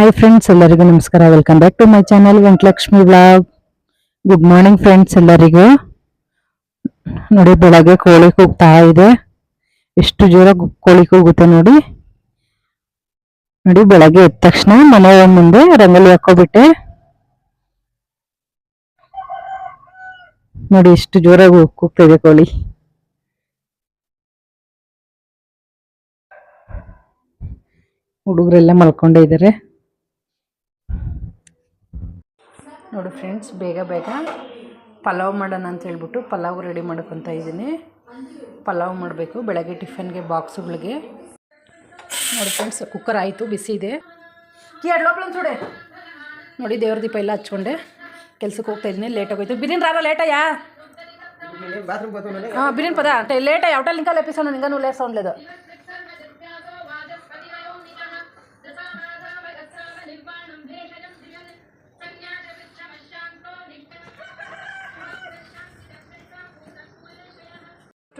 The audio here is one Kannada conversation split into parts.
ಹಾಯ್ ಫ್ರೆಂಡ್ಸ್ ಎಲ್ಲರಿಗೂ ನಮಸ್ಕಾರ. Welcome back to my channel Venkatalakshmi vlog good morning friends ಎಲ್ಲರಿಗೂ. ನೋಡಿ, ಬೆಳಗ್ಗೆ ಕೋಳಿ ಕೂಗ್ತಾ ಇದೆ. ಎಷ್ಟು ಜೋರ ಕೋಳಿ ಕೂಗುತ್ತೆ ನೋಡಿ. ನೋಡಿ, ಬೆಳಗ್ಗೆ ಎದ್ದ ತಕ್ಷಣ ಮನೆ ಮುಂದೆ ರಂಗೋಲಿ ಹಾಕೋಬಿಟ್ಟೆ ನೋಡಿ, ಎಷ್ಟು ಜೋರಾಗಿ ಕೂಗ್ತಾ ಕೋಳಿ. ಹುಡುಗರೆಲ್ಲ ಮಲ್ಕೊಂಡೇ ಇದ್ದಾರೆ ನೋಡಿ ಫ್ರೆಂಡ್ಸ್ ಬೇಗ ಬೇಗ ಪಲಾವ್ ಮಾಡೋಣ ಅಂತ ಹೇಳ್ಬಿಟ್ಟು ಪಲಾವ್ ರೆಡಿ ಮಾಡ್ಕೊತಾ ಇದ್ದೀನಿ. ಪಲಾವ್ ಮಾಡಬೇಕು. ಬೆಳಗ್ಗೆ ಟಿಫನ್ಗೆ ಬಾಕ್ಸುಗಳಿಗೆ. ನೋಡಿ ಫ್ರೆಂಡ್ಸ್ ಕುಕ್ಕರ್ ಆಯಿತು ಬಿಸಿ ಇದೆ. ಲೋಪಡೆ ನೋಡಿ ದೇವ್ರ ದೀಪ ಎಲ್ಲ ಹಚ್ಕೊಂಡೆ. ಕೆಲ್ಸಕ್ಕೆ ಹೋಗ್ತಾ ಇದ್ದೀನಿ ಲೇಟ್ ಆಗೋಯ್ತು. ಬಿರಿಯಾನಿ ರಾರ ಲೇಟಯ್ಯಾ ಹಾಂ ಬಿರಿಯಾನಿ ಪದ. ಲೇಟ ಯಾವ ಟೈಲಿಂಕ ಎಪ್ಪಿಸೋಣ ನಿಂಗನೂ ಲೇಟ್ ಸೌಂಡ್ಲೇದು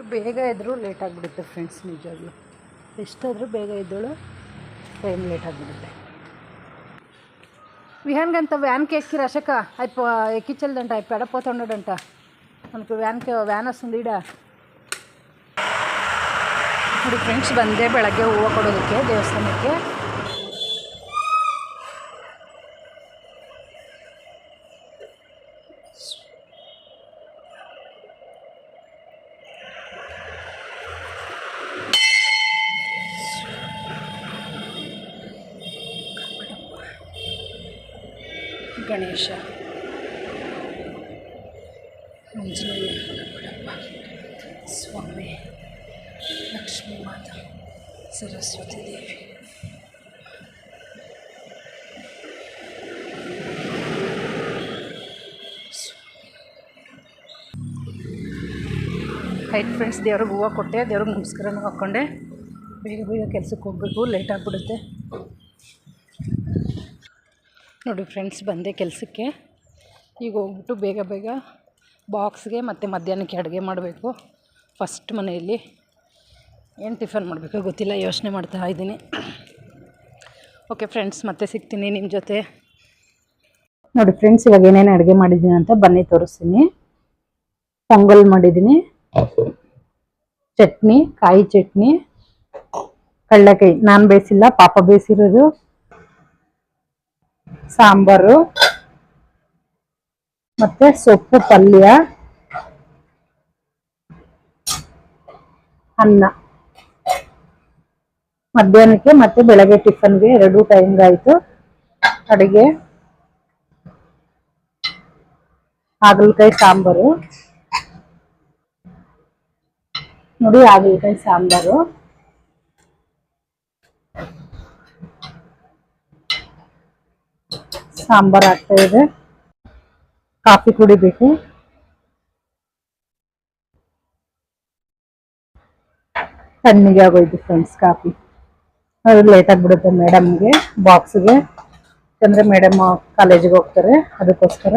ఉండలేదు ಅಷ್ಟು ಬೇಗ ಎದ್ರು ಲೇಟ್ ಆಗಿಬಿಡುತ್ತೆ ಫ್ರೆಂಡ್ಸ್ ನಿಜವಾಗ್ಲೂ ಎಷ್ಟಾದರೂ ಬೇಗ ಎದ್ದಳು ಟೈಮ್ ಲೇಟ್ ಆಗಿಬಿಡುತ್ತೆ విహాన్గంత వ్యాన్కి ఎక్కి రషక అయిపో ఎక్కించలేదంట అయి పెడపోతుండడంట మనకు వ్యాన్కి వ్యాన్ వస్తుంది ఈడ ನೋಡಿ ಫ್ರೆಂಡ್ಸ್ ಬಂದೆ ಬೆಳಗ್ಗೆ ಹೂವು ಕೊಡೋದಕ್ಕೆ ದೇವಸ್ಥಾನಕ್ಕೆ ಗಣೇಶ. ಆಂಜನೇಯ ಸ್ವಾಮಿ, ಲಕ್ಷ್ಮೀ ಮಾತಾ, ಸರಸ್ವತಿ ದೇವಿ. ಆಯ್ತು ಫ್ರೆಂಡ್ಸ್ ದೇವ್ರಿಗೆ ಹೂವು ಕೊಟ್ಟೆ, ದೇವ್ರಿಗೆ ನಮಸ್ಕಾರನೂ ಹಾಕ್ಕೊಂಡೆ ಬೇಗ ಬೇಗ ಕೆಲ್ಸಕ್ಕೆ ಹೋಗ್ಬೇಕು ಲೇಟ್ ಆಗಿಬಿಡುತ್ತೆ. ನೋಡಿ ಫ್ರೆಂಡ್ಸ್, ಬಂದೆ ಕೆಲಸಕ್ಕೆ. ಈಗ ಹೋಗ್ಬಿಟ್ಟು ಬೇಗ ಬೇಗ ಬಾಕ್ಸ್ಗೆ ಮತ್ತು ಮಧ್ಯಾಹ್ನಕ್ಕೆ ಅಡುಗೆ ಮಾಡಬೇಕು. ಫಸ್ಟ್ ಮನೆಯಲ್ಲಿ ಏನು ಟಿಫನ್ ಮಾಡಬೇಕು ಗೊತ್ತಿಲ್ಲ, ಯೋಚನೆ ಮಾಡ್ತಾ ಇದ್ದೀನಿ. ಓಕೆ ಫ್ರೆಂಡ್ಸ್ ಮತ್ತೆ ಸಿಗ್ತೀನಿ ನಿಮ್ಮ ಜೊತೆ. ನೋಡಿ ಫ್ರೆಂಡ್ಸ್ ಇವಾಗ ಏನೇನು ಅಡುಗೆ ಮಾಡಿದ್ದೀನಿ ಅಂತ ಬನ್ನಿ ತೋರಿಸ್ತೀನಿ. ಪೊಂಗಲ್ ಮಾಡಿದ್ದೀನಿ. ಚಟ್ನಿ, ಕಾಯಿ ಚಟ್ನಿ, ಕಡಲೆಕಾಯಿ. ನಾನು ಬೇಯಿಸಿಲ್ಲ, ಪಾಪ ಬೇಯಿಸಿರೋದು. ಸಾಂಬಾರು, ಮತ್ತೆ ಸೊಪ್ಪು, ಪಲ್ಯ, ಅನ್ನ. ಮಧ್ಯಾಹ್ನಕ್ಕೆ ಮತ್ತೆ ಬೆಳಗ್ಗೆ ಟಿಫನ್ಗೆ ಎರಡು ಟೈಮ್ ಆಯ್ತು. ಅಡಿಗೆ, ಹಾಗಲಕಾಯಿ ಸಾಂಬಾರು. ನೋಡಿ ಹಾಗಲಕಾಯಿ ಸಾಂಬಾರು. ಸಾಂಬಾರ್ ಆಗ್ತಾ ಇದೆ. ಕಾಫಿ ಕುಡಿಬೇಕು ತಣ್ಣಿಗೆ ಆಗೋಯ್ತು ಫ್ರೆಂಡ್ಸ್ ಕಾಫಿ. ಅದು ಲೇಟ್ ಆಗಿಬಿಡುತ್ತೆ ಮೇಡಮ್ಗೆ ಬಾಕ್ಸ್ಗೆ ಯಾಕಂದ್ರೆ ಮೇಡಮ್ ಕಾಲೇಜಿಗೆ ಹೋಗ್ತಾರೆ, ಅದಕ್ಕೋಸ್ಕರ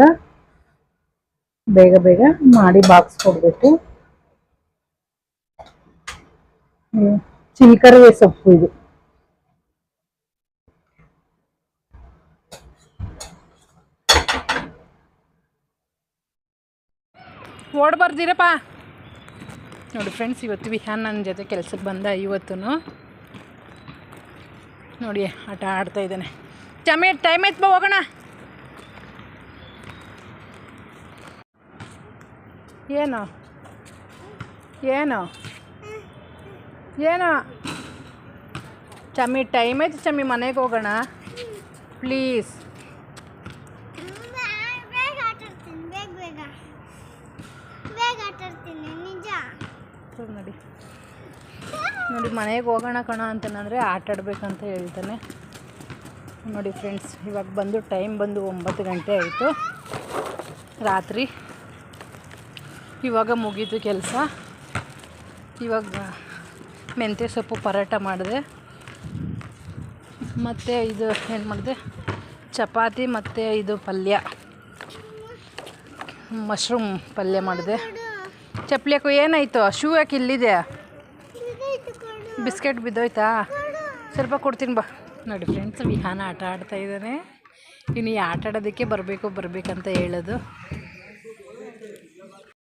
ಬೇಗ ಬೇಗ ಮಾಡಿ ಬಾಕ್ಸ್ ಕೊಡ್ಬೇಕು. ಚಿಲ್ಕರವೆ ಸೊಪ್ಪು ಇದು. ಓಡಬಾರ್ದಿರಪ್ಪ ನೋಡಿ ಫ್ರೆಂಡ್ಸ್ ಇವತ್ತು ವಿಹಾನ್ ನನ್ನ ಜೊತೆ ಕೆಲ್ಸಕ್ಕೆ ಬಂದ ಇವತ್ತು ನೋಡಿ ಆಟ ಆಡ್ತಾ ಇದ್ದಾನೆ. ಚಮೆ ಟೈಮ್ ಆಯ್ತು ಬಾ ಹೋಗೋಣ. ಏನು? ಏನು? ಏನು? ಚಮ್ಮಿ ಟೈಮ್ ಆಯ್ತು ಚಮ್ಮಿ ಮನೆಗೆ ಹೋಗೋಣ. ಪ್ಲೀಸ್ ಬೇಗ ಆಟಾಡ್ತೀನಿ ಬೇಗ ಬೇಗ ಬೇಗ ಆಟಾಡ್ತೀನಿ ನಿಜ ನೋಡಿ. ನೋಡಿ, ಮನೆಗೆ ಹೋಗೋಣ ಕಣ ಅಂತಂದರೆ ಆಟ ಆಡಬೇಕಂತ ಹೇಳ್ತಾನೆ. ನೋಡಿ ಫ್ರೆಂಡ್ಸ್ ಇವಾಗ ಬಂದು ಟೈಮ್ ಬಂದು ಒಂಬತ್ತು ಗಂಟೆ ಆಯಿತು. ರಾತ್ರಿ ಇವಾಗ ಮುಗೀತು ಕೆಲಸ. ಇವಾಗ ಮೆಂತ್ಯ ಸೊಪ್ಪು ಪರೋಟ ಮಾಡಿದೆ. ಮತ್ತು ಇದು ಏನು ಮಾಡಿದೆ? ಚಪಾತಿ ಮತ್ತು ಇದು ಪಲ್ಯ. ಮಶ್ರೂಮ್ ಪಲ್ಯ ಮಾಡಿದೆ. ಚಪ್ಲಿಯಾಕು ಏನಾಯಿತು? ಶೂ ಯಾಕೆ ಇಲ್ಲಿದೆ? ಬಿಸ್ಕೆಟ್ ಬಿದ್ದೋಯ್ತಾ? ಸ್ವಲ್ಪ ಕೊಡ್ತೀನಿ ಬಾ. ನೋಡಿ ಫ್ರೆಂಡ್ಸ್ ವಿಹಾನ ಆಟ ಆಡ್ತಾ ಇದ್ದಾನೆ ಇನ್ನು ಈ ಆಟ ಆಡೋದಕ್ಕೆ ಬರಬೇಕು ಬರಬೇಕಂತ ಹೇಳೋದು.